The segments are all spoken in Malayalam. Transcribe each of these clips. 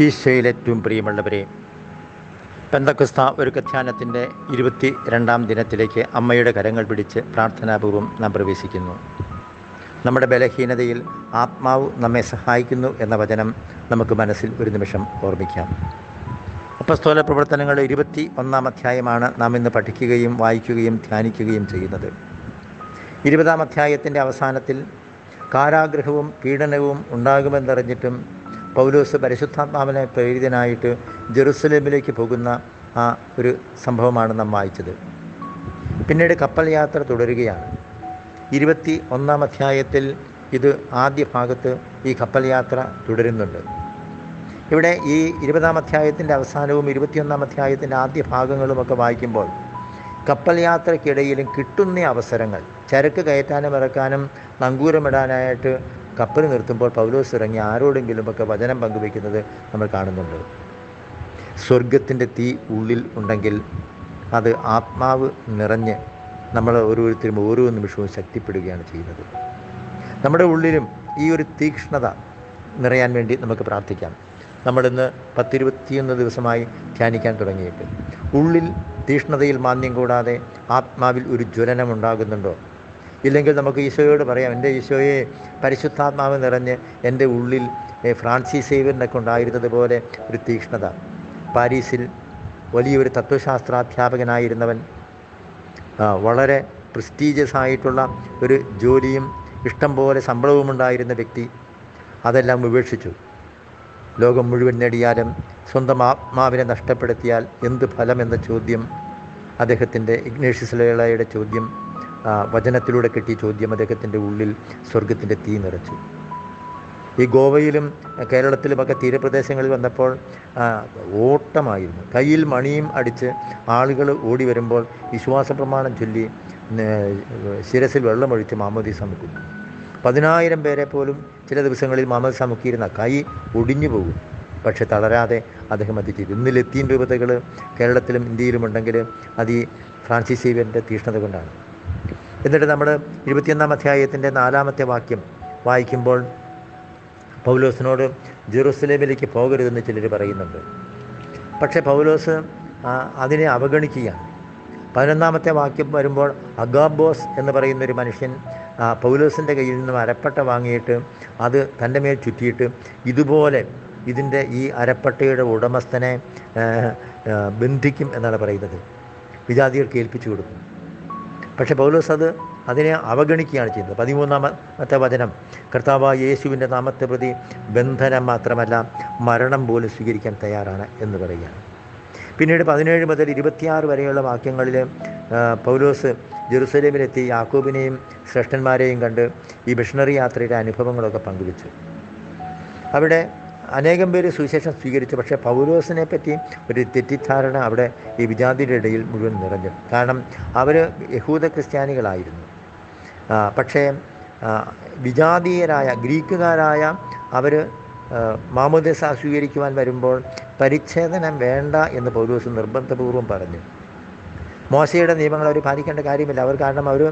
ഈശോയിൽ ഏറ്റവും പ്രിയമുള്ളവരെ പെന്തക്കുസ്ത ഒരു ധ്യാനത്തിന്റെ ഇരുപത്തി രണ്ടാം ദിനത്തിലേക്ക് അമ്മയുടെ കരങ്ങൾ പിടിച്ച് പ്രാർത്ഥനാപൂർവം നാം പ്രവേശിക്കുന്നു. നമ്മുടെ ബലഹീനതയിൽ ആത്മാവ് നമ്മെ സഹായിക്കുന്നു എന്ന വചനം നമുക്ക് മനസ്സിൽ ഒരു നിമിഷം ഓർമ്മിക്കാം. അപ്പസ്തോല പ്രവർത്തനങ്ങളുടെ ഇരുപത്തി ഒന്നാം അധ്യായമാണ് നാം ഇന്ന് പഠിക്കുകയും വായിക്കുകയും ധ്യാനിക്കുകയും ചെയ്യുന്നത്. ഇരുപതാം അധ്യായത്തിന്റെ അവസാനത്തിൽ കാരാഗ്രഹവും പീഡനവും ഉണ്ടാകുമെന്നറിഞ്ഞിട്ടും പൗലോസ് പരിശുദ്ധാത്മാവിനെ പ്രേരിതനായിട്ട് ജെറുസലേമിലേക്ക് പോകുന്ന ആ ഒരു സംഭവമാണ് നാം വായിച്ചത്. പിന്നീട് കപ്പൽ യാത്ര തുടരുകയാണ്. ഇരുപത്തി ഒന്നാം അധ്യായത്തിൽ ഇത് ആദ്യ ഭാഗത്ത് ഈ കപ്പൽ യാത്ര തുടരുന്നുണ്ട്. ഇവിടെ ഈ ഇരുപതാം അധ്യായത്തിന്റെ അവസാനവും ഇരുപത്തിയൊന്നാം അധ്യായത്തിന്റെ ആദ്യ ഭാഗങ്ങളുമൊക്കെ വായിക്കുമ്പോൾ കപ്പൽ യാത്രയ്ക്കിടയിലും കിട്ടുന്ന അവസരങ്ങൾ ചരക്ക് കയറ്റാനും ഇറക്കാനും നങ്കൂരമിടാനായിട്ട് കപ്പൽ നിർത്തുമ്പോൾ പൗലോസ് ഇറങ്ങി ആരോടെങ്കിലും ഒക്കെ വചനം പങ്കുവയ്ക്കുന്നത് നമ്മൾ കാണുന്നുണ്ട്. സ്വർഗത്തിന്റെ തീ ഉള്ളിൽ ഉണ്ടെങ്കിൽ അത് ആത്മാവ് നിറഞ്ഞ് നമ്മൾ ഓരോരുത്തരും ഓരോ നിമിഷവും ശക്തിപ്പെടുകയാണ് ചെയ്യുന്നത്. നമ്മുടെ ഉള്ളിലും ഈ ഒരു തീക്ഷ്ണത നിറയാൻ വേണ്ടി നമുക്ക് പ്രാർത്ഥിക്കാം. നമ്മളിന്ന് പത്തിരുപത്തിയൊന്ന് ദിവസമായി ധ്യാനിക്കാൻ തുടങ്ങിയിട്ട്. ഉള്ളിൽ തീക്ഷ്ണതയിൽ മാന്യം കൂടാതെ ആത്മാവിൽ ഒരു ജ്വലനം ഉണ്ടാകുന്നുണ്ടോ? ഇല്ലെങ്കിൽ നമുക്ക് ഈശോയോട് പറയാം എന്റെ ഈശോയെ പരിശുദ്ധാത്മാവ് നിറഞ്ഞ് എന്റെ ഉള്ളിൽ ഫ്രാൻസിസ് സേവ്യറിനൊക്കെ ഉണ്ടായിരുന്നതുപോലെ ഒരു തീക്ഷ്ണത. പാരീസിൽ വലിയൊരു തത്വശാസ്ത്രാധ്യാപകനായിരുന്നവൻ. വളരെ പ്രസ്റ്റീജിയസ് ആയിട്ടുള്ള ഒരു ജോലിയും ഇഷ്ടം പോലെ ശമ്പളവും ഉണ്ടായിരുന്ന വ്യക്തി. അതെല്ലാം ഉപേക്ഷിച്ചു. ലോകം മുഴുവൻ നേടിയാലും സ്വന്തം ആത്മാവിനെ നഷ്ടപ്പെടുത്തിയാൽ എന്ത് ഫലം എന്ന ചോദ്യം. അദ്ദേഹത്തിന്റെ ഇഗ്നേഷ്യസ് ലേളയുടെ ചോദ്യം. വചനത്തിലൂടെ കിട്ടിയ ചോദ്യം അദ്ദേഹത്തിന്റെ ഉള്ളിൽ സ്വർഗത്തിന്റെ തീ നിറച്ചു. ഈ ഗോവയിലും കേരളത്തിലുമൊക്കെ തീരപ്രദേശങ്ങളിൽ വന്നപ്പോൾ ഓട്ടമായിരുന്നു. കയ്യിൽ മണിയും അടിച്ച് ആളുകൾ ഓടി വരുമ്പോൾ വിശ്വാസ പ്രമാണം ചൊല്ലി ശിരസിൽ വെള്ളമൊഴിച്ച് മാമോദി സമുക്കുന്നു പതിനായിരം പേരെ പോലും ചില ദിവസങ്ങളിൽ മാമോദി സമുക്കിയിരുന്ന കൈ ഒടിഞ്ഞു പോകും. പക്ഷെ തളരാതെ അദ്ദേഹം അത് ചെയ്തു. ഇന്ന് രൂപതകൾ കേരളത്തിലും ഇന്ത്യയിലും ഉണ്ടെങ്കിൽ അത് ഈ ഫ്രാൻസിസ് സേവിയറിന്റെ തീഷ്ണത കൊണ്ടാണ്. എന്നിട്ട് നമ്മൾ ഇരുപത്തിയൊന്നാം അധ്യായത്തിന്റെ നാലാമത്തെ വാക്യം വായിക്കുമ്പോൾ പൗലോസിനോട് ജെറുസലേമിലേക്ക് പോകരുതെന്ന് ചിലർ പറയുന്നുണ്ട്. പക്ഷേ പൗലോസ് അതിനെ അവഗണിക്കുകയാണ്. പതിനൊന്നാമത്തെ വാക്യം വരുമ്പോൾ അഗാബോസ് എന്ന് പറയുന്നൊരു മനുഷ്യൻ പൗലോസിന്റെ കയ്യിൽ നിന്നും അരപ്പട്ട വാങ്ങിയിട്ട് അത് തന്റെ മേൽ ചുറ്റിയിട്ട് ഇതുപോലെ ഇതിന്റെ ഈ അരപ്പട്ടയുടെ ഉടമസ്ഥനെ ബന്ധിക്കും എന്നാണ് പറയുന്നത്. വിജാതികൾക്ക് ഏൽപ്പിച്ചു കൊടുക്കും പക്ഷേ പൗലോസ് അത് അതിനെ അവഗണിക്കുകയാണ് ചെയ്യുന്നത് പതിമൂന്നാമത്തെ വചനം കർത്താവ് യേശുവിന്റെ നാമത്തെ പ്രതി ബന്ധനം മാത്രമല്ല മരണം പോലും സ്വീകരിക്കാൻ തയ്യാറാണ് എന്ന് പറയുകയാണ്. പിന്നീട് പതിനേഴ് മുതൽ ഇരുപത്തിയാറ് വരെയുള്ള വാക്യങ്ങളിൽ പൗലോസ് ജെറുസലേമിലെത്തി യാക്കോബിനെയും ശ്രേഷ്ഠന്മാരെയും കണ്ട് ഈ മിഷണറി യാത്രയുടെ അനുഭവങ്ങളൊക്കെ പങ്കുവച്ചു. അവിടെ അനേകം പേര് സുവിശേഷം സ്വീകരിച്ചു. പക്ഷേ പൗലോസിനെ പറ്റി ഒരു തെറ്റിദ്ധാരണ അവിടെ ഈ വിജാതിയുടെ ഇടയിൽ മുഴുവൻ നിറഞ്ഞു. കാരണം അവർ യഹൂദ ക്രിസ്ത്യാനികളായിരുന്നു. പക്ഷേ വിജാതീയരായ ഗ്രീക്കുകാരായ അവർ മാമോദസ സ്വീകരിക്കുവാൻ വരുമ്പോൾ പരിച്ഛേദനം വേണ്ട എന്ന് പൗലോസ് നിർബന്ധപൂർവം പറഞ്ഞു. മോശയുടെ നിയമങ്ങൾ അവർ പാലിക്കേണ്ട കാര്യമില്ല. അവർ കാരണം അവർ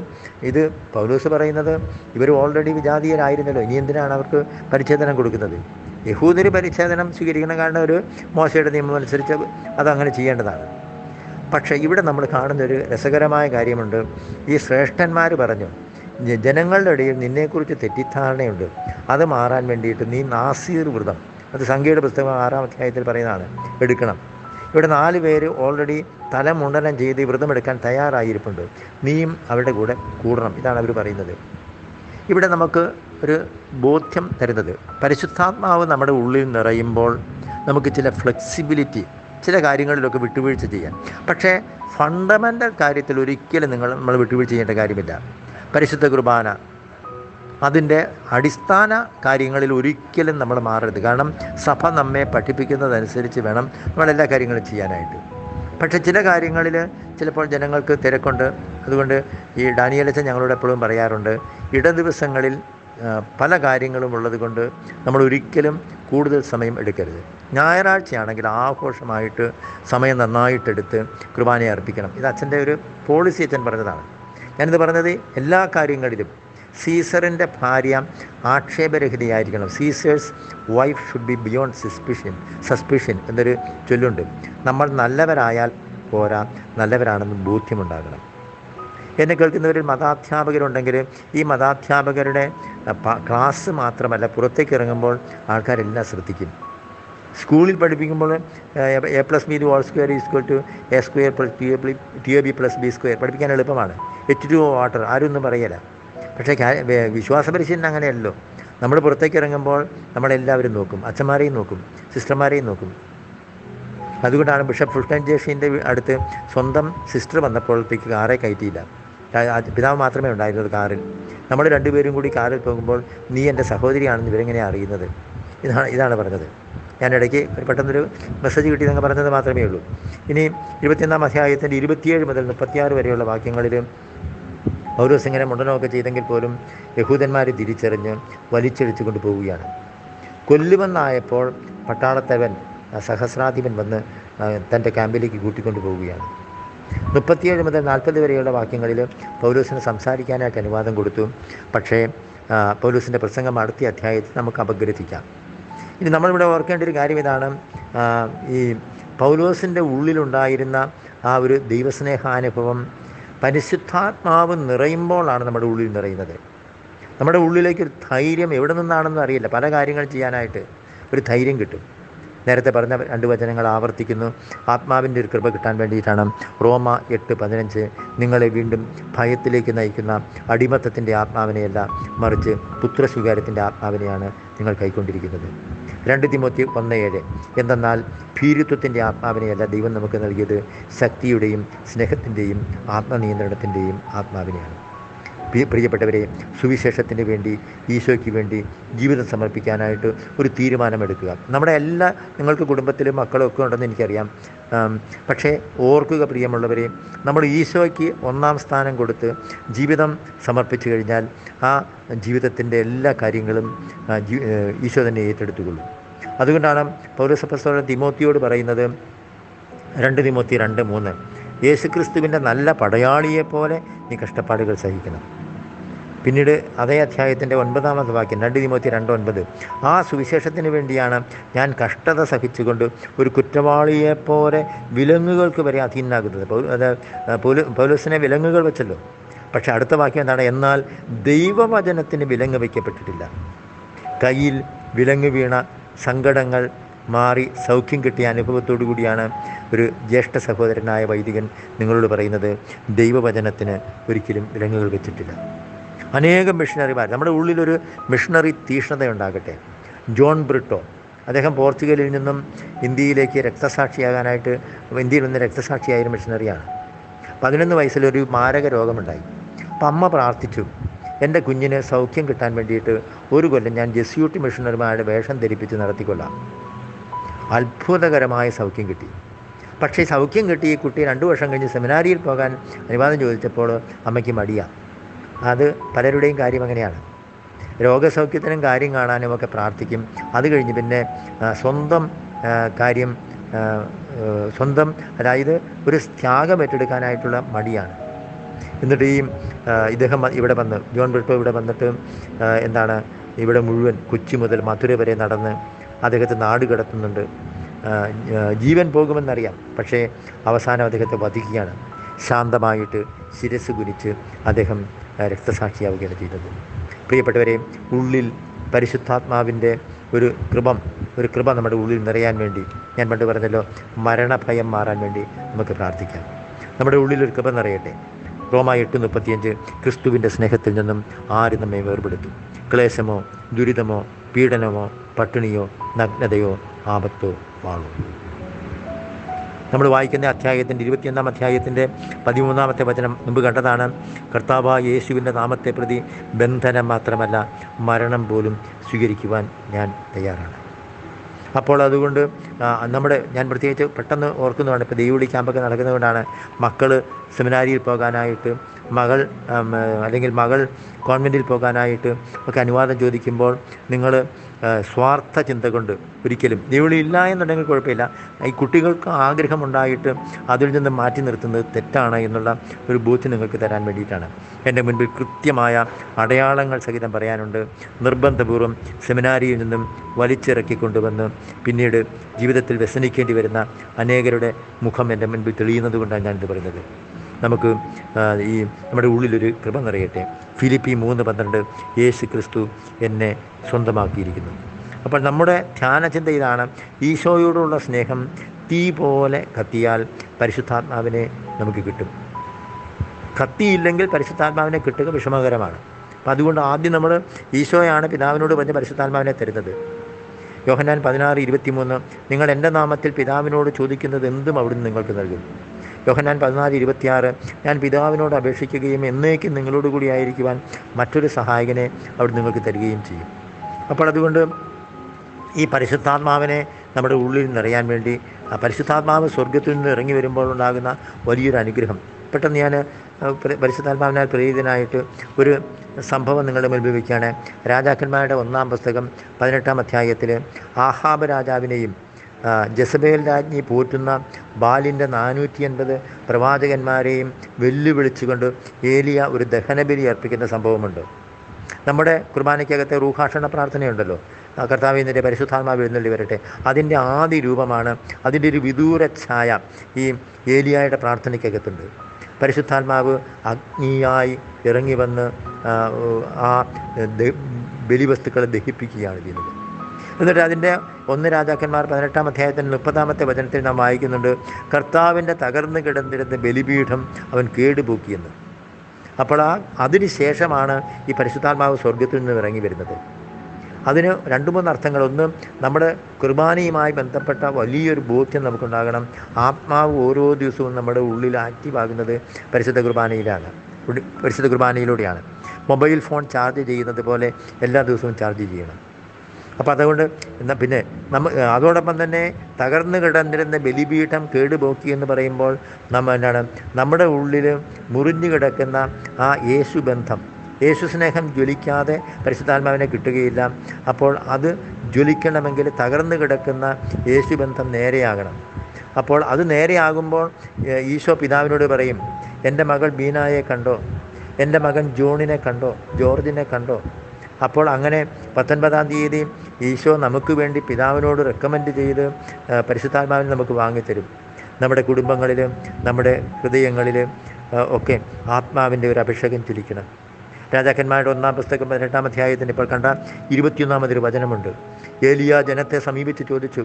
ഇത് പൗലൂസ് പറയുന്നത് ഇവർ ഓൾറെഡി വിജാതീയരായിരുന്നല്ലോ. ഇനി എന്തിനാണ് അവർക്ക് പരിച്ഛേദനം കൊടുക്കുന്നത്? യഹൂദര് പരിച്ഛേദനം സ്വീകരിക്കുന്ന കാരണം ഒരു മോശയുടെ നിയമം അനുസരിച്ച് അതങ്ങനെ ചെയ്യേണ്ടതാണ്. പക്ഷേ ഇവിടെ നമ്മൾ കാണുന്നൊരു രസകരമായ കാര്യമുണ്ട്. ഈ ശ്രേഷ്ഠന്മാർ പറഞ്ഞു ജനങ്ങളുടെ ഇടയിൽ നിന്നെക്കുറിച്ച് തെറ്റിദ്ധാരണയുണ്ട്. അത് മാറാൻ വേണ്ടിയിട്ട് നീ നാസീർ വ്രതം. അത് സംഖ്യയുടെ പുസ്തകം ആറാം അധ്യായത്തിൽ പറയുന്നതാണ്. എടുക്കണം. ഇവിടെ നാല് പേര് ഓൾറെഡി തലമുണ്ടനം ചെയ്ത് വ്രതം വ്രതമെടുക്കാൻ തയ്യാറായിരിപ്പുണ്ട്. നീയും അവരുടെ കൂടെ കൂടണം. ഇതാണ് അവർ പറയുന്നത്. ഇവിടെ നമുക്ക് ഒരു ബോധ്യം തരുന്നത്. പരിശുദ്ധാത്മാവ് നമ്മുടെ ഉള്ളിൽ നിറയുമ്പോൾ നമുക്ക് ചില ഫ്ലെക്സിബിലിറ്റി ചില കാര്യങ്ങളിലൊക്കെ വിട്ടുവീഴ്ച ചെയ്യാം പക്ഷേ ഫണ്ടമെന്റൽ കാര്യത്തിൽ ഒരിക്കലും നിങ്ങൾ നമ്മൾ വിട്ടുവീഴ്ച ചെയ്യേണ്ട കാര്യമില്ല. പരിശുദ്ധ കുർബാന അതിന്റെ അടിസ്ഥാന കാര്യങ്ങളിൽ ഒരിക്കലും നമ്മൾ മാറരുത്. കാരണം സഭ നമ്മെ പഠിപ്പിക്കുന്നതനുസരിച്ച് വേണം നമ്മളെല്ലാ കാര്യങ്ങളും ചെയ്യാനായിട്ട്. പക്ഷേ ചില കാര്യങ്ങളിൽ ചിലപ്പോൾ ജനങ്ങൾക്ക് തിരക്കുണ്ട്. അതുകൊണ്ട് ഈ ഡാനിയലച്ചൻ ഞങ്ങളോട് എപ്പോഴും പറയാറുണ്ട് ഇട ദിവസങ്ങളിൽ പല കാര്യങ്ങളും ഉള്ളതുകൊണ്ട് നമ്മൾ ഒരിക്കലും കൂടുതൽ സമയം എടുക്കരുത്. ഞായറാഴ്ചയാണെങ്കിൽ ആഘോഷമായിട്ട് സമയം നന്നായിട്ടെടുത്ത് കുർബാനയെ അർപ്പിക്കണം. ഇത് അച്ഛന്റെ ഒരു പോളിസി അച്ഛൻ പറഞ്ഞതാണ്. ഞാനിത് പറഞ്ഞത് എല്ലാ കാര്യങ്ങളിലും. സീസറിന്റെ ഭാര്യ ആക്ഷേപരഹിതയായിരിക്കണം. Caesar's wife should be beyond suspicion suspicion എന്നൊരു ചൊല്ലുണ്ട്. നമ്മൾ നല്ലവരായാൽ പോരാ നല്ലവരാണെന്ന് ബോധ്യമുണ്ടാകണം. എന്നെ കേൾക്കുന്നവരിൽ മതാധ്യാപകരുണ്ടെങ്കിൽ ഈ മതാധ്യാപകരുടെ ക്ലാസ് മാത്രമല്ല പുറത്തേക്ക് ഇറങ്ങുമ്പോൾ ആൾക്കാരെല്ലാം ശ്രദ്ധിക്കും. സ്കൂളിൽ പഠിപ്പിക്കുമ്പോൾ a plus b whole square equal to a square plus t a t a b plus b square പഠിപ്പിക്കാൻ എളുപ്പമാണ്. എച്ച് ടു വാട്ടർ ആരും ഒന്നും പറയല പക്ഷേ വിശ്വാസ പരിശീലനം അങ്ങനെയല്ലോ നമ്മൾ പുറത്തേക്ക് ഇറങ്ങുമ്പോൾ നമ്മളെല്ലാവരും നോക്കും. അച്ഛന്മാരെയും നോക്കും. സിസ്റ്റർമാരെയും നോക്കും. അതുകൊണ്ടാണ് ബിഷപ്പ് ഫുൾട്ടൻ ജേഷിന്റെ അടുത്ത് സ്വന്തം സിസ്റ്റർ വന്നപ്പോഴത്തേക്ക് കാറെ കയറ്റിയില്ല. പിതാവ് മാത്രമേ ഉണ്ടായിരുന്നത് കാറിൽ. നമ്മൾ രണ്ടുപേരും കൂടി കാറിൽ പോകുമ്പോൾ നീ എന്റെ സഹോദരിയാണെന്ന് ഇവരെങ്ങനെ അറിയുന്നത്? ഇതാണ് ഇതാണ് പറഞ്ഞത്. ഞാൻ ഇടയ്ക്ക് പെട്ടെന്നൊരു മെസ്സേജ് കിട്ടിയതെന്ന് പറഞ്ഞത് മാത്രമേ ഉള്ളൂ. ഇനി ഇരുപത്തിയൊന്നാം അധ്യായത്തിന്റെ ഇരുപത്തിയേഴ് മുതൽ മുപ്പത്തിയാറ് വരെയുള്ള വാക്യങ്ങളിൽ പൗരോസ് ഇങ്ങനെ മുണ്ടനമൊക്കെ ചെയ്തെങ്കിൽ പോലും യഹൂദന്മാർ തിരിച്ചറിഞ്ഞ് വലിച്ചെടുത്തു കൊണ്ടുപോവുകയാണ് കൊല്ലുമെന്നായപ്പോൾ പട്ടാളത്തവൻ സഹസ്രാധിപൻ വന്ന് തന്റെ ക്യാമ്പിലേക്ക് കൂട്ടിക്കൊണ്ടു പോവുകയാണ്. മുപ്പത്തിയേഴ് മുതൽ നാൽപ്പത് വരെയുള്ള വാക്യങ്ങളിൽ പൗലൂസിന് സംസാരിക്കാനായിട്ട് അനുവാദം കൊടുത്തു. പക്ഷേ പൗലൂസിന്റെ പ്രസംഗം അടുത്ത അധ്യായത്തിൽ നമുക്ക് അപഗ്രഥിക്കാം. ഇനി നമ്മളിവിടെ ഓർക്കേണ്ട ഒരു കാര്യം ഇതാണ്. ഈ പൗലോസിന്റെ ഉള്ളിലുണ്ടായിരുന്ന ആ ഒരു ദൈവസ്നേഹാനുഭവം പരിശുദ്ധാത്മാവ് നിറയുമ്പോഴാണ് നമ്മുടെ ഉള്ളിൽ നിറയുന്നത്. നമ്മുടെ ഉള്ളിലേക്ക് ഒരു ധൈര്യം എവിടെ നിന്നാണെന്ന് അറിയില്ല. പല കാര്യങ്ങൾ ചെയ്യാനായിട്ട് ഒരു ധൈര്യം കിട്ടും. നേരത്തെ പറഞ്ഞ രണ്ട് വചനങ്ങൾ ആവർത്തിക്കുന്നു. ആത്മാവിന്റെ ഒരു കൃപ കിട്ടാൻ വേണ്ടിയിട്ടാണ് റോമ എട്ട് പതിനഞ്ച് നിങ്ങളെ വീണ്ടും ഭയത്തിലേക്ക് നയിക്കുന്ന അടിമത്തത്തിന്റെ ആത്മാവിനെയല്ല മറിച്ച് പുത്രസ്വീകാരത്തിന്റെ ആത്മാവിനെയാണ് നിങ്ങൾ കൈക്കൊണ്ടിരിക്കുന്നത്. രണ്ട് തിമോത്തി ഒന്ന് ഏഴ്. എന്തെന്നാൽ ഭീരുത്വത്തിന്റെ ആത്മാവിനെയല്ല ദൈവം നമുക്ക് നൽകിയത്. ശക്തിയുടെയും സ്നേഹത്തിന്റെയും ആത്മനിയന്ത്രണത്തിന്റെയും ആത്മാവിനെയാണ്. പ്രിയപ്പെട്ടവരെ സുവിശേഷത്തിന് വേണ്ടി ഈശോയ്ക്ക് വേണ്ടി ജീവിതം സമർപ്പിക്കാനായിട്ട് ഒരു തീരുമാനമെടുക്കുക. നമ്മുടെ എല്ലാ നിങ്ങൾക്ക് കുടുംബത്തിലും മക്കളും ഒക്കെ ഉണ്ടെന്ന് എനിക്കറിയാം. പക്ഷേ ഓർക്കുക പ്രിയമുള്ളവരെ നമ്മൾ ഈശോയ്ക്ക് ഒന്നാം സ്ഥാനം കൊടുത്ത് ജീവിതം സമർപ്പിച്ചു കഴിഞ്ഞാൽ ആ ജീവിതത്തിന്റെ എല്ലാ കാര്യങ്ങളും ഈശോ തന്നെ ഏറ്റെടുത്തുകൊള്ളും. അതുകൊണ്ടാണ് പൗരസഭസ്ഥോടെ തിമോത്തിയോട് പറയുന്നത് രണ്ട് തിമോത്തി രണ്ട് മൂന്ന് യേശുക്രിസ്തുവിന്റെ നല്ല പടയാളിയെപ്പോലെ നീ കഷ്ടപ്പാടുകൾ സഹിക്കണം. പിന്നീട് അതേ അധ്യായത്തിന്റെ ഒൻപതാമത് വാക്യം രണ്ട് തിമോത്തി രണ്ട് ഒൻപത് ആ സുവിശേഷത്തിന് വേണ്ടിയാണ് ഞാൻ കഷ്ടത സഹിച്ചുകൊണ്ട് ഒരു കുറ്റവാളിയെപ്പോലെ വിലങ്ങുകൾക്ക് വരെ അധീനാകുന്നത് അത് പൗല വിലങ്ങുകൾ വെച്ചല്ലോ. പക്ഷേ അടുത്ത വാക്യം എന്താണ്? എന്നാൽ ദൈവവചനത്തിന് വിലങ്ങ് വയ്ക്കപ്പെട്ടിട്ടില്ല. കയ്യിൽ വിലങ്ങ് വീണ സങ്കടങ്ങൾ മാറി സൗഖ്യം കിട്ടിയ അനുഭവത്തോടു കൂടിയാണ് ഒരു ജ്യേഷ്ഠ സഹോദരനായ വൈദികൻ നിങ്ങളോട് പറയുന്നത് ദൈവവചനത്തിന് ഒരിക്കലും വിലങ്ങുകൾ വെച്ചിട്ടില്ല. അനേകം മിഷണറിമാർ നമ്മുടെ ഉള്ളിലൊരു മിഷണറി തീഷ്ണത ഉണ്ടാകട്ടെ ജോൺ ബ്രിട്ടോ അദ്ദേഹം പോർച്ചുഗലിൽ നിന്നും ഇന്ത്യയിലേക്ക് രക്തസാക്ഷിയാകാനായിട്ട് ഇന്ത്യയിൽ നിന്ന് രക്തസാക്ഷിയായ മിഷണറിയാണ് പതിനൊന്ന് വയസ്സിലൊരു മാരക രോഗമുണ്ടായി. അപ്പം അമ്മ പ്രാർത്ഥിച്ചു എന്റെ കുഞ്ഞിന് സൗഖ്യം കിട്ടാൻ വേണ്ടിയിട്ട് ഒരു കൊല്ലം ഞാൻ ജെസ്യൂട്ട് മിഷണറിമാരുടെ വേഷം ധരിപ്പിച്ച് നടത്തിക്കൊള്ളാം. അത്ഭുതകരമായ സൗഖ്യം കിട്ടി. പക്ഷേ സൗഖ്യം കിട്ടി ഈ കുട്ടി രണ്ട് വർഷം കഴിഞ്ഞ് സെമിനാരിയിൽ പോകാൻ അനുവാദം ചോദിച്ചപ്പോൾ അമ്മയ്ക്ക് മടിയാണ് അത് പലരുടെയും കാര്യം അങ്ങനെയാണ്. രോഗസൗഖ്യത്തിനും കാര്യം കാണാനും ഒക്കെ പ്രാർത്ഥിക്കും. അത് കഴിഞ്ഞ് പിന്നെ സ്വന്തം കാര്യം സ്വന്തം അതായത് ഒരു ത്യാഗം ഏറ്റെടുക്കാനായിട്ടുള്ള മടിയാണ്. എന്നിട്ട് ഈ ഇദ്ദേഹം ഇവിടെ വന്ന് ജോൺ ബ്രിട്ടോ ഇവിടെ വന്നിട്ട് എന്താണ് ഇവിടെ മുഴുവൻ കൊച്ചി മുതൽ മധുര വരെ നടന്ന് അദ്ദേഹത്തെ നാട് കിടത്തുന്നുണ്ട്. ജീവൻ പോകുമെന്നറിയാം. പക്ഷേ അവസാനം അദ്ദേഹത്തെ വധിക്കുകയാണ്. ശാന്തമായിട്ട് ശിരസ് കുനിച്ച് അദ്ദേഹം രക്തസാക്ഷിയാവുകയാണ് ചെയ്തത്. പ്രിയപ്പെട്ടവരെ ഉള്ളിൽ പരിശുദ്ധാത്മാവിന്റെ ഒരു കൃപം ഒരു കൃപ നമ്മുടെ ഉള്ളിൽ നിറയാൻ വേണ്ടി ഞാൻ പണ്ട് പറഞ്ഞല്ലോ മരണഭയം മാറാൻ വേണ്ടി നമുക്ക് പ്രാർത്ഥിക്കാം. നമ്മുടെ ഉള്ളിൽ ഒരു കൃപ നിറയട്ടെ. റോമ എട്ട് മുപ്പത്തിയഞ്ച് ക്രിസ്തുവിന്റെ സ്നേഹത്തിൽ നിന്നും ആര് നമ്മെ വേർപെടുത്തും? ക്ലേശമോ ദുരിതമോ പീഡനമോ പട്ടിണിയോ നഗ്നതയോ ആപത്തോ വാളോ നമ്മൾ വായിക്കുന്ന അധ്യായത്തിന്റെ ഇരുപത്തിയൊന്നാം അധ്യായത്തിന്റെ പതിമൂന്നാമത്തെ വചനം മുമ്പ് കണ്ടതാണ്. കർത്താവ് യേശുവിന്റെ നാമത്തെ പ്രതി ബന്ധനം മാത്രമല്ല മരണം പോലും സ്വീകരിക്കുവാൻ ഞാൻ തയ്യാറാണ്. അപ്പോൾ അതുകൊണ്ട് നമ്മുടെ ഞാൻ പ്രത്യേകിച്ച് പെട്ടെന്ന് ഓർക്കുന്നതാണ് ഇപ്പോൾ ദൈവവിളി ക്യാമ്പൊക്കെ നടക്കുന്നതുകൊണ്ടാണ് മക്കൾ സെമിനാരിയിൽ പോകാനായിട്ട് മകൾ അല്ലെങ്കിൽ മകൾ കോൺവെന്റിൽ പോകാനായിട്ട് ഒക്കെ അനുവാദം ചോദിക്കുമ്പോൾ നിങ്ങൾ സ്വാർത്ഥ ചിന്ത കൊണ്ട് ഒരിക്കലും ഇല്ല എന്നുണ്ടെങ്കിൽ കുഴപ്പമില്ല. ഈ കുട്ടികൾക്ക് ആഗ്രഹമുണ്ടായിട്ട് അതിൽ നിന്ന് മാറ്റി നിർത്തുന്നത് തെറ്റാണ് എന്നുള്ള ഒരു ബോധ്യം നിങ്ങൾക്ക് തരാൻ വേണ്ടിയിട്ടാണ്. എന്റെ മുൻപിൽ കൃത്യമായ അടയാളങ്ങൾ സഹിതം പറയാനുണ്ട്. നിർബന്ധപൂർവം സെമിനാരിയിൽ നിന്നും വലിച്ചിറക്കി കൊണ്ടുവന്ന് പിന്നീട് ജീവിതത്തിൽ വ്യസനിക്കേണ്ടി വരുന്ന അനേകരുടെ മുഖം എന്റെ മുൻപിൽ തെളിയുന്നത് കൊണ്ടാണ് ഞാനിത് പറയുന്നത്. നമുക്ക് ഈ നമ്മുടെ ഉള്ളിലൊരു കൃപ നിറയട്ടെ. ഫിലിപ്പി മൂന്ന് പന്ത്രണ്ട് യേശു ക്രിസ്തു എന്നെ സ്വന്തമാക്കിയിരിക്കുന്നു. അപ്പോൾ നമ്മുടെ ധ്യാനചിന്ത ഇതാണ് ഈശോയോടുള്ള സ്നേഹം തീ പോലെ കത്തിയാൽ പരിശുദ്ധാത്മാവിനെ നമുക്ക് കിട്ടും. കത്തിയില്ലെങ്കിൽ പരിശുദ്ധാത്മാവിനെ കിട്ടുക വിഷമകരമാണ്. അപ്പം അതുകൊണ്ട് ആദ്യം നമ്മൾ ഈശോയാണ് പിതാവിനോട് പറഞ്ഞ് പരിശുദ്ധാത്മാവിനെ തരുന്നത്. യോഹന്നാൻ പതിനാറ് ഇരുപത്തിമൂന്ന് നിങ്ങൾ എന്റെ നാമത്തിൽ പിതാവിനോട് ചോദിക്കുന്നത് എന്തും അവിടുന്ന് നിങ്ങൾക്ക് നൽകും. യോഹന്നാൻ പതിനാല് ഇരുപത്തിയാറ് ഞാൻ പിതാവിനോട് അപേക്ഷിക്കുകയും എന്നേക്കും നിങ്ങളോട് കൂടി ആയിരിക്കുവാൻ മറ്റൊരു സഹായകനെ അവിടെ നിങ്ങൾക്ക് തരികയും ചെയ്യും. അപ്പോൾ അതുകൊണ്ട് ഈ പരിശുദ്ധാത്മാവിനെ നമ്മുടെ ഉള്ളിൽ നിറയാൻ വേണ്ടി പരിശുദ്ധാത്മാവ് സ്വർഗത്തിൽ നിന്ന് ഇറങ്ങി വരുമ്പോൾ ഉണ്ടാകുന്ന വലിയൊരു അനുഗ്രഹം. പെട്ടെന്ന് ഞാൻ പരിശുദ്ധാത്മാവിനാൽ പ്രേരിതനായിട്ട് ഒരു സംഭവം നിങ്ങളുടെ മുൻപിൽ വയ്ക്കുകയാണ്. രാജാക്കന്മാരുടെ ഒന്നാം പുസ്തകം പതിനെട്ടാം അധ്യായത്തിൽ ആഹാബ് രാജാവിനെയും ജസബേൽ രാജ്ഞി പോറ്റുന്ന ബാലിന്റെ നാനൂറ്റി എൺപത് പ്രവാചകന്മാരെയും വെല്ലുവിളിച്ചുകൊണ്ട് ഏലിയ ഒരു ദഹനബലി അർപ്പിക്കുന്ന സംഭവമുണ്ട്. നമ്മുടെ കുർബാനയ്ക്കകത്തെ റൂഹാഷണ പ്രാർത്ഥനയുണ്ടല്ലോ. കർത്താവ് നിന്റെ പരിശുദ്ധാത്മാവ് എഴുന്നള്ളി വരട്ടെ. അതിന്റെ ആദ്യ രൂപമാണ് അതിന്റെ ഒരു വിദൂര ഛായ ഈ ഏലിയായുടെ പ്രാർത്ഥനയ്ക്കകത്തുണ്ട്. പരിശുദ്ധാത്മാവ് അഗ്നിയായി ഇറങ്ങി വന്ന് ആ, ബലിവസ്തുക്കളെ ദഹിപ്പിക്കുകയാണ് ചെയ്യുന്നത്. എന്നിട്ട് അതിന്റെ ഒന്ന് രാജാക്കന്മാർ പതിനെട്ടാം അധ്യായത്തിന്റെ മുപ്പതാമത്തെ വചനത്തിൽ നാം വായിക്കുന്നുണ്ട് കർത്താവിന്റെ തകർന്നു കിടന്നിരുന്ന ബലിപീഠം അവൻ കേടുപൂക്കിയെന്ന്. അപ്പോൾ ആ അതിന് ശേഷമാണ് ഈ പരിശുദ്ധാത്മാവ് സ്വർഗത്തിൽ നിന്ന് ഇറങ്ങി വരുന്നത്. അതിന് രണ്ട് മൂന്ന് അർത്ഥങ്ങൾ. ഒന്ന് നമ്മുടെ കുർബാനയുമായി ബന്ധപ്പെട്ട വലിയൊരു ബോധ്യം നമുക്കുണ്ടാകണം. ആത്മാവ് ഓരോ ദിവസവും നമ്മുടെ ഉള്ളിൽ ആക്റ്റീവാകുന്നത് പരിശുദ്ധ കുർബാനയിലാണ്. പരിശുദ്ധ കുർബാനയിലൂടെയാണ്. മൊബൈൽ ഫോൺ ചാർജ് ചെയ്യുന്നത് പോലെ എല്ലാ ദിവസവും ചാർജ് ചെയ്യണം. അപ്പോൾ അതുകൊണ്ട് എന്നാൽ പിന്നെ നമ്മ അതോടൊപ്പം തന്നെ തകർന്നു കിടന്നിരുന്ന ബലിപീഠം കേടുപോക്കി എന്ന് പറയുമ്പോൾ നമ്മൾ എന്താണ്? നമ്മുടെ ഉള്ളിൽ മുറിഞ്ഞു കിടക്കുന്ന ആ യേശു ബന്ധം. യേശു സ്നേഹം ജ്വലിക്കാതെ പരിശുദ്ധാത്മാവിനെ കിട്ടുകയില്ല. അപ്പോൾ അത് ജ്വലിക്കണമെങ്കിൽ തകർന്നു കിടക്കുന്ന യേശു ബന്ധം നേരെയാകണം. അപ്പോൾ അത് നേരെയാകുമ്പോൾ ഈശോ പിതാവിനോട് പറയും എന്റെ മകൾ ബീനായെ കണ്ടോ? എന്റെ മകൻ ജോണിനെ കണ്ടോ? ജോർജിനെ കണ്ടോ? അപ്പോൾ അങ്ങനെ പത്തൊൻപതാം തീയതി ഈശോ നമുക്ക് വേണ്ടി പിതാവിനോട് റെക്കമെൻഡ് ചെയ്ത് പരിശുദ്ധാത്മാവിനെ നമുക്ക് വാങ്ങിത്തരും. നമ്മുടെ കുടുംബങ്ങളിൽ നമ്മുടെ ഹൃദയങ്ങളിൽ ഒക്കെ ആത്മാവിന്റെ ഒരു അഭിഷേകം ചൊലിക്കണം രാജാക്കന്മാരുടെ ഒന്നാം പുസ്തകം പതിനെട്ടാം അധ്യായത്തിന് ഇപ്പോൾ കണ്ട ഇരുപത്തിയൊന്നാമതൊരു വചനമുണ്ട്. ഏലിയ ജനത്തെ സമീപിച്ച് ചോദിച്ചു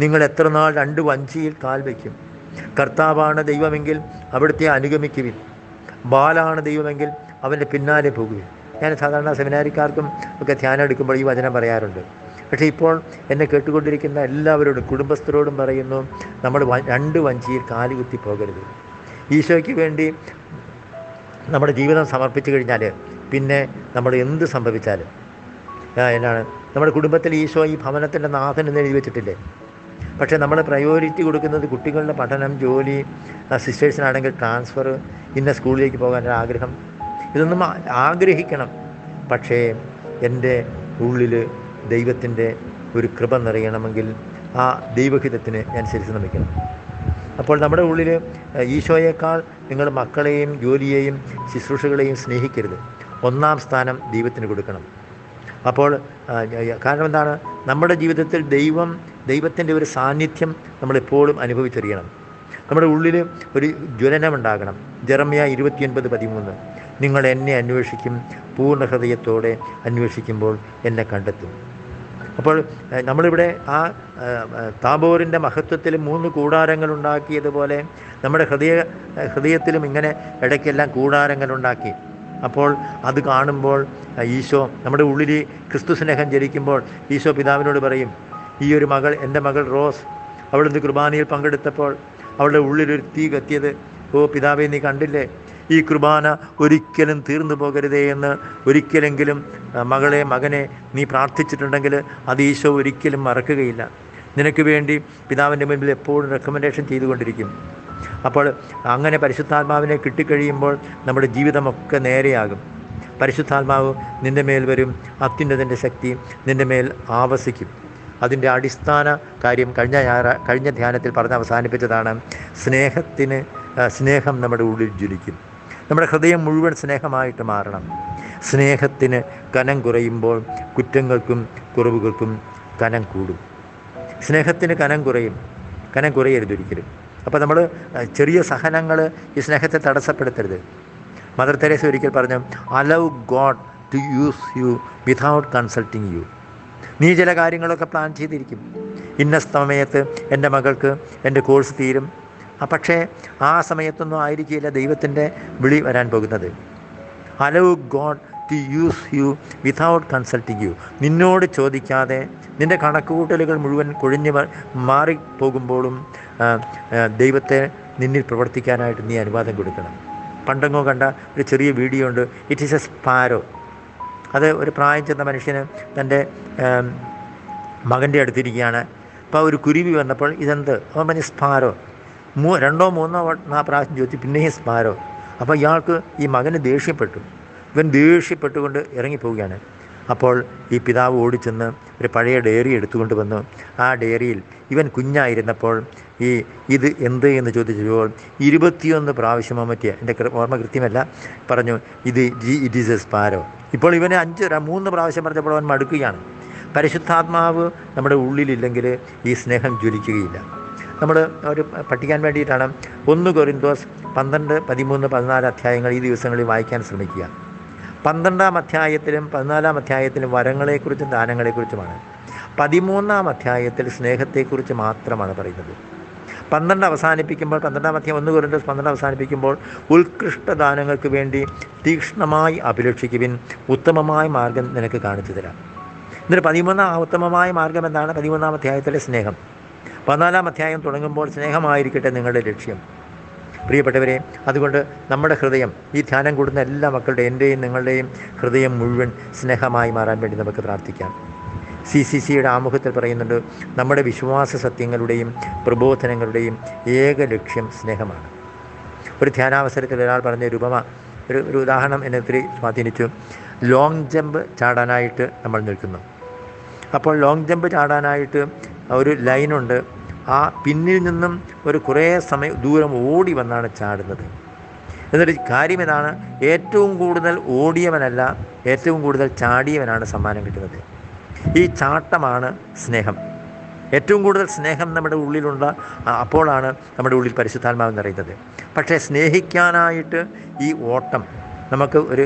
നിങ്ങൾ എത്ര നാൾ രണ്ട് വഞ്ചിയിൽ കാൽ വയ്ക്കും? കർത്താവാണ് ദൈവമെങ്കിൽ അവിടുത്തെ അനുഗമിക്കുവിൻ. ബാലാണ് ദൈവമെങ്കിൽ അവന്റെ പിന്നാലെ പോകുവിൻ. ഞാൻ സാധാരണ സെമിനാരിക്കാർക്കും ഒക്കെ ധ്യാനം എടുക്കുമ്പോൾ ഈ വചനം പറയാറുണ്ട്. പക്ഷേ ഇപ്പോൾ എന്നെ കേട്ടുകൊണ്ടിരിക്കുന്ന എല്ലാവരോടും കുടുംബസ്ഥരോടും പറയുന്നു നമ്മൾ രണ്ട് വഞ്ചിയിൽ കാലുകുത്തി പോകരുത്. ഈശോയ്ക്ക് വേണ്ടി നമ്മുടെ ജീവിതം സമർപ്പിച്ചു കഴിഞ്ഞാൽ പിന്നെ നമ്മൾ എന്ത് സംഭവിച്ചാലും. എന്നാണ്. നമ്മുടെ കുടുംബത്തിൽ ഈശോ ഈ ഭവനത്തിന്റെ നാഥൻ എന്ന് എഴുതി വെച്ചിട്ടില്ലേ? പക്ഷേ നമ്മൾ പ്രയോറിറ്റി കൊടുക്കുന്നത് കുട്ടികളുടെ പഠനം ജോലി സിസ്റ്റേഴ്സിനാണെങ്കിൽ ട്രാൻസ്ഫർ ഇന്ന സ്കൂളിലേക്ക് പോകാനൊരാഗ്രഹം ഇതൊന്നും ആഗ്രഹിക്കണം. പക്ഷേ എന്റെ ഉള്ളിൽ ദൈവത്തിന്റെ ഒരു കൃപ നിറയണമെങ്കിൽ ആ ദൈവഹിതത്തിന് ഞാൻ ശരിച്ചു നമിക്കണം അപ്പോൾ നമ്മുടെ ഉള്ളിൽ ഈശോയേക്കാൾ നിങ്ങൾ മക്കളെയും ജോലിയെയും ശുശ്രൂഷകളെയും സ്നേഹിക്കരുത്. ഒന്നാം സ്ഥാനം ദൈവത്തിന് കൊടുക്കണം. അപ്പോൾ കാരണം എന്താണ്? നമ്മുടെ ജീവിതത്തിൽ ദൈവം ദൈവത്തിന്റെ ഒരു സാന്നിധ്യം നമ്മളെപ്പോഴും അനുഭവിച്ചറിയണം. നമ്മുടെ ഉള്ളിൽ ഒരു ജ്വലനമുണ്ടാകണം. ജെറമ്യ ഇരുപത്തിയൊൻപത് പതിമൂന്ന്. നിങ്ങൾ എന്നെ അന്വേഷിക്കും പൂർണ ഹൃദയത്തോടെ അന്വേഷിക്കുമ്പോൾ എന്നെ കണ്ടെത്തും. അപ്പോൾ നമ്മളിവിടെ ആ താബോറിന്റെ മഹത്വത്തിൽ മൂന്ന് കൂടാരങ്ങൾ ഉണ്ടാക്കിയതുപോലെ നമ്മുടെ ഹൃദയ ഹൃദയത്തിലും ഇങ്ങനെ ഇടയ്ക്കെല്ലാം കൂടാരങ്ങൾ ഉണ്ടാക്കി അപ്പോൾ അത് കാണുമ്പോൾ ഈശോ നമ്മുടെ ഉള്ളിൽ ക്രിസ്തു സ്നേഹം ജനിക്കുമ്പോൾ ഈശോ പിതാവിനോട് പറയും ഈ ഒരു മകൾ എന്റെ മകൾ റോസ് അവിടുന്ന് കുർബാനയിൽ പങ്കെടുത്തപ്പോൾ അവളുടെ ഉള്ളിലൊരു തീ കത്തിയത് ഓ പിതാവെ നീ കണ്ടില്ലേ? ഈ കുർബാന ഒരിക്കലും തീർന്നു പോകരുതേ എന്ന് ഒരിക്കലെങ്കിലും മകളെ മകനെ നീ പ്രാർത്ഥിച്ചിട്ടുണ്ടെങ്കിൽ അത് ഈശോ ഒരിക്കലും മറക്കുകയില്ല. നിനക്ക് വേണ്ടി പിതാവിന്റെ മുൻപിൽ എപ്പോഴും റെക്കമെൻഡേഷൻ ചെയ്തുകൊണ്ടിരിക്കും. അപ്പോൾ അങ്ങനെ പരിശുദ്ധാത്മാവിനെ കിട്ടിക്കഴിയുമ്പോൾ നമ്മുടെ ജീവിതമൊക്കെ നേരെയാകും. പരിശുദ്ധാത്മാവ് നിന്റെ മേൽ വരും അത്യുന്നതിന്റെ ശക്തി നിന്റെ മേൽ ആവസിക്കും. അതിന്റെ അടിസ്ഥാന കാര്യം കഴിഞ്ഞ ഞായറ കഴിഞ്ഞ ധ്യാനത്തിൽ പറഞ്ഞ് അവസാനിപ്പിച്ചതാണ് സ്നേഹത്തിന് സ്നേഹം നമ്മുടെ ഉള്ളിൽ ജ്വലിക്കും. നമ്മുടെ ഹൃദയം മുഴുവൻ സ്നേഹമായിട്ട് മാറണം. സ്നേഹത്തിന് കനം കുറയുമ്പോൾ കുറ്റങ്ങൾക്കും കുറവുകൾക്കും കനം കൂടും. സ്നേഹത്തിന് കനം കുറയും. കനം കുറയരുതൊരിക്കലും അപ്പോൾ നമ്മൾ ചെറിയ സഹനങ്ങൾ ഈ സ്നേഹത്തെ തടസ്സപ്പെടുത്തരുത്. മദർ തെരേസ ഒരിക്കൽ പറഞ്ഞു allow God to use you without consulting you നീ ചില കാര്യങ്ങളൊക്കെ പ്ലാൻ ചെയ്തിരിക്കും. ഇന്ന സമയത്ത് എന്റെ മകൾക്ക് എന്റെ കോഴ്സ് തീരും. പക്ഷേ ആ സമയത്തൊന്നും ആയിരിക്കില്ല ദൈവത്തിന്റെ വിളി വരാൻ പോകുന്നത്. Allow God to use you without consulting you നിന്നോട് ചോദിക്കാതെ നിന്റെ കണക്കുകൂട്ടലുകൾ മുഴുവൻ കൊഴിഞ്ഞ് മാറിപ്പോകുമ്പോഴും ദൈവത്തെ നിന്നിൽ പ്രവർത്തിക്കാനായിട്ട് നീ അനുവാദം കൊടുക്കണം. പണ്ടങ്ങോ കണ്ട ഒരു ചെറിയ വീഡിയോ ഉണ്ട്. ഇറ്റ് ഈസ് എ സ്പാരോ അത് ഒരു പ്രായം ചെന്ന മനുഷ്യന് തന്റെ മകന്റെ അടുത്തിരിക്കുകയാണ് അപ്പോൾ ഒരു കുരുവി വന്നപ്പോൾ ഇതെന്ത്? അവൻ പറഞ്ഞ് സ്പാരോ മൂ രണ്ടോ മൂന്നോ പ്രാവശ്യം ചോദിച്ചു പിന്നെയും സ്പാരോ അപ്പോൾ ഇയാൾക്ക് ഈ മകന് ദേഷ്യപ്പെട്ടു. ഇവൻ ദേഷ്യപ്പെട്ടുകൊണ്ട് ഇറങ്ങിപ്പോവുകയാണ്. അപ്പോൾ ഈ പിതാവ് ഓടിച്ചെന്ന് ഒരു പഴയ ഡയറി എടുത്തുകൊണ്ട് വന്നു. ആ ഡയറിയിൽ ഇവൻ കുഞ്ഞായിരുന്നപ്പോൾ ഈ ഇത് എന്ത് എന്ന് ചോദിച്ചപ്പോൾ ഇരുപത്തിയൊന്ന് പ്രാവശ്യമോ മറ്റേ എന്റെ ഓർമ്മ കൃത്യമല്ല പറഞ്ഞു ഇത് ജി ഇറ്റ് ഈസ് എ സ്പാരോ ഇപ്പോൾ ഇവനെ അഞ്ച് മൂന്ന് പ്രാവശ്യം പറഞ്ഞപ്പോൾ അവൻ മടുക്കുകയാണ്. പരിശുദ്ധാത്മാവ് നമ്മുടെ ഉള്ളിലില്ലെങ്കിൽ ഈ സ്നേഹം ജ്വലിക്കുകയില്ല. നമ്മൾ ഒരു പഠിക്കാൻ വേണ്ടിയിട്ടാണ് ഒന്ന് കൊറിന്തോസ് പന്ത്രണ്ട് പതിമൂന്ന് പതിനാല് അധ്യായങ്ങൾ ഈ ദിവസങ്ങളിൽ വായിക്കാൻ ശ്രമിക്കുക. പന്ത്രണ്ടാം അധ്യായത്തിലും പതിനാലാം അധ്യായത്തിലും വരങ്ങളെക്കുറിച്ചും ദാനങ്ങളെക്കുറിച്ചുമാണ്. പതിമൂന്നാം അധ്യായത്തിൽ സ്നേഹത്തെക്കുറിച്ച് മാത്രമാണ് പറയുന്നത്. പന്ത്രണ്ട് അവസാനിപ്പിക്കുമ്പോൾ പന്ത്രണ്ടാം അധ്യായം ഒന്ന് കൊറിന്തോസ് പന്ത്രണ്ട് അവസാനിപ്പിക്കുമ്പോൾ ഉത്കൃഷ്ട ദാനങ്ങൾക്ക് വേണ്ടി തീക്ഷ്ണമായി അഭിലഷിക്കുവിൻ ഉത്തമമായ മാർഗം നിനക്ക് കാണിച്ചു തരാം. എന്നിട്ട് പതിമൂന്നാം ഉത്തമമായ മാർഗം എന്താണ്? പതിമൂന്നാം അധ്യായത്തിലെ സ്നേഹം. പതിനാലാം അധ്യായം തുടങ്ങുമ്പോൾ സ്നേഹമായിരിക്കട്ടെ നിങ്ങളുടെ ലക്ഷ്യം. പ്രിയപ്പെട്ടവരെ അതുകൊണ്ട് നമ്മുടെ ഹൃദയം ഈ ധ്യാനം കൂടുന്ന എല്ലാ മക്കളുടെ എന്റെയും നിങ്ങളുടെയും ഹൃദയം മുഴുവൻ സ്നേഹമായി മാറാൻ വേണ്ടി നമുക്ക് പ്രാർത്ഥിക്കാം. സി സി സിയുടെ ആമുഖത്തിൽ പറയുന്നുണ്ട് നമ്മുടെ വിശ്വാസ സത്യങ്ങളുടെയും പ്രബോധനങ്ങളുടെയും ഏക ലക്ഷ്യം സ്നേഹമാണ്. ഒരു ധ്യാനാവസരത്തിൽ ഒരാൾ പറഞ്ഞ ഒരു ഉപമ ഒരു ഒരു ഉദാഹരണം എന്നെ ഒത്തിരി സ്വാധീനിച്ചു. ലോങ് ജമ്പ് ചാടാനായിട്ട് നമ്മൾ നിൽക്കുന്നു. അപ്പോൾ ലോങ് ജമ്പ് ചാടാനായിട്ട് ഒരു ലൈനുണ്ട്. ആ പിന്നിൽ നിന്നും ഒരു കുറേ സമയം ദൂരം ഓടി വന്നാണ് ചാടുന്നത്. എന്നിട്ട് കാര്യം ഇതാണ് ഏറ്റവും കൂടുതൽ ഓടിയവനല്ല ഏറ്റവും കൂടുതൽ ചാടിയവനാണ് സമ്മാനം കിട്ടുന്നത്. ഈ ചാട്ടമാണ് സ്നേഹം. ഏറ്റവും കൂടുതൽ സ്നേഹം നമ്മുടെ ഉള്ളിലുള്ള അപ്പോഴാണ് നമ്മുടെ ഉള്ളിൽ പരിശുദ്ധാത്മാവ് നിറയുന്നത് പക്ഷേ സ്നേഹിക്കാനായിട്ട് ഈ ഓട്ടം നമുക്ക് ഒരു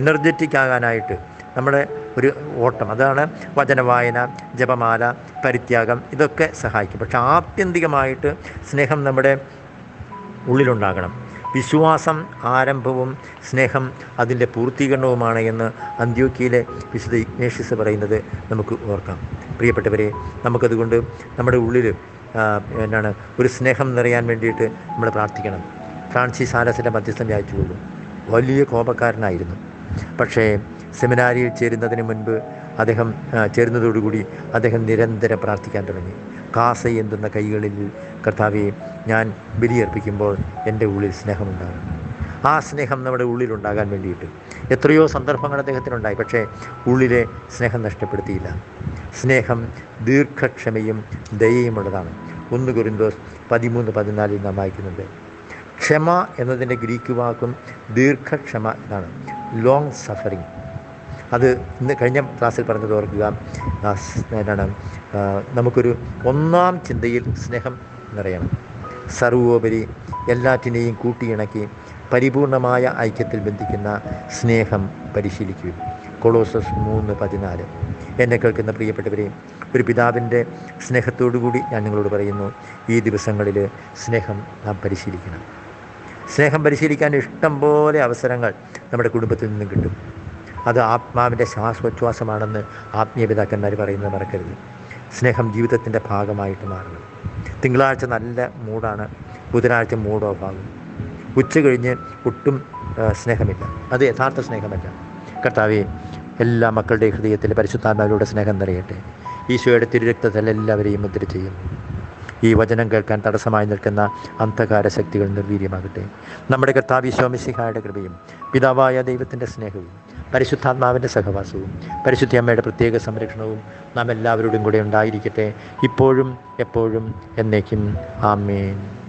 എനർജറ്റിക് ആകാനായിട്ട് നമ്മുടെ ഒരു ഓട്ടം. അതാണ് വചനവായന ജപമാല പരിത്യാഗം ഇതൊക്കെ സഹായിക്കും. പക്ഷെ ആത്യന്തികമായിട്ട് സ്നേഹം നമ്മുടെ ഉള്ളിലുണ്ടാകണം. വിശ്വാസം ആരംഭവും സ്നേഹം അതിന്റെ പൂർത്തീകരണവുമാണ് എന്ന് അന്ത്യോക്കിയിലെ വിശുദ്ധ ഇഗ്നേഷ്യസ് പറയുന്നത് നമുക്ക് ഓർക്കാം. പ്രിയപ്പെട്ടവരെ നമുക്കതുകൊണ്ട് നമ്മുടെ ഉള്ളിൽ എന്നാണ് ഒരു സ്നേഹം നിറയാൻ വേണ്ടിയിട്ട് നമ്മൾ പ്രാർത്ഥിക്കണം. ഫ്രാൻസിസ് ആലസിന്റെ മധ്യസ്ഥം വ്യാഴ്ചയുള്ളൂ വലിയ കോപക്കാരനായിരുന്നു. പക്ഷേ സെമിനാരിയിൽ ചേരുന്നതിന് മുൻപ് അദ്ദേഹം ചേരുന്നതോടുകൂടി അദ്ദേഹം നിരന്തരം പ്രാർത്ഥിക്കാൻ തുടങ്ങി. കാസ എന്തുന്ന കൈകളിൽ കർത്താവെ ഞാൻ ബലിയർപ്പിക്കുമ്പോൾ എന്റെ ഉള്ളിൽ സ്നേഹമുണ്ടാകും. ആ സ്നേഹം നമ്മുടെ ഉള്ളിലുണ്ടാകാൻ വേണ്ടിയിട്ട്. എത്രയോ സന്ദർഭങ്ങൾ അദ്ദേഹത്തിനുണ്ടായി പക്ഷേ ഉള്ളിലെ സ്നേഹം നഷ്ടപ്പെടുത്തിയില്ല. സ്നേഹം ദീർഘക്ഷമയും ദയയുമുള്ളതാണ്. ഒന്ന് കുരുന്തോസ് പതിമൂന്ന് പതിനാലിൽ നാം വായിക്കുന്നുണ്ട്. ക്ഷമ എന്നതിന്റെ ഗ്രീക്ക് വാക്കും ദീർഘക്ഷമ എന്നാണ്. ലോങ് സഫറിങ് അത് ഇന്ന് കഴിഞ്ഞ ക്ലാസ്സിൽ പറഞ്ഞത് ഓർക്കുക. എന്താണ്? നമുക്കൊരു ഒന്നാം ചിന്തയിൽ സ്നേഹം നിറയണം. സർവോപരി എല്ലാറ്റിനെയും കൂട്ടിയിണക്കി പരിപൂർണമായ ഐക്യത്തിൽ ബന്ധിക്കുന്ന സ്നേഹം പരിശീലിക്കുക കൊളോസസ് മൂന്ന് പതിനാല്. എന്നെ കേൾക്കുന്ന പ്രിയപ്പെട്ടവരെ ഒരു പിതാവിന്റെ സ്നേഹത്തോടുകൂടി ഞാൻ നിങ്ങളോട് പറയുന്നു ഈ ദിവസങ്ങളിൽ സ്നേഹം നാം പരിശീലിക്കണം. സ്നേഹം പരിശീലിക്കാൻ ഇഷ്ടം പോലെ അവസരങ്ങൾ നമ്മുടെ കുടുംബത്തിൽ നിന്നും കിട്ടും. അത് ആത്മാവിന്റെ ശ്വാസോച്ഛ്വാസമാണെന്ന് ആത്മീയപിതാക്കന്മാർ പറയുന്നത് മറക്കരുത്. സ്നേഹം ജീവിതത്തിന്റെ ഭാഗമായിട്ട് മാറണം. തിങ്കളാഴ്ച നല്ല മൂഡാണ്. ബുധനാഴ്ച മൂഡ് ഓഫ് ആകും. ഉച്ച കഴിഞ്ഞ് ഒട്ടും സ്നേഹമില്ല. അത് യഥാർത്ഥ സ്നേഹമല്ല. കർത്താവെ എല്ലാ മക്കളുടെ ഹൃദയത്തിൽ പരിശുദ്ധാത്മാവിലൂടെ സ്നേഹം നിറയട്ടെ. ഈശോയുടെ തിരുരക്തത്തിൽ എല്ലാവരെയും മുദ്ര ചെയ്യുന്നു ഈ വചനം കേൾക്കാൻ തടസ്സമായി നിൽക്കുന്ന അന്ധകാര ശക്തികൾ നിർവീര്യമാകട്ടെ. നമ്മുടെ കർത്താവ് ഈശോമിശിഹായുടെ കൃപയും പിതാവായ ദൈവത്തിന്റെ സ്നേഹവും പരിശുദ്ധാത്മാവിന്റെ സഹവാസവും പരിശുദ്ധിയമ്മയുടെ പ്രത്യേക സംരക്ഷണവും നാം എല്ലാവരോടും കൂടെ ഉണ്ടായിരിക്കട്ടെ. ഇപ്പോഴും എപ്പോഴും എന്നേക്കും. ആമേൻ.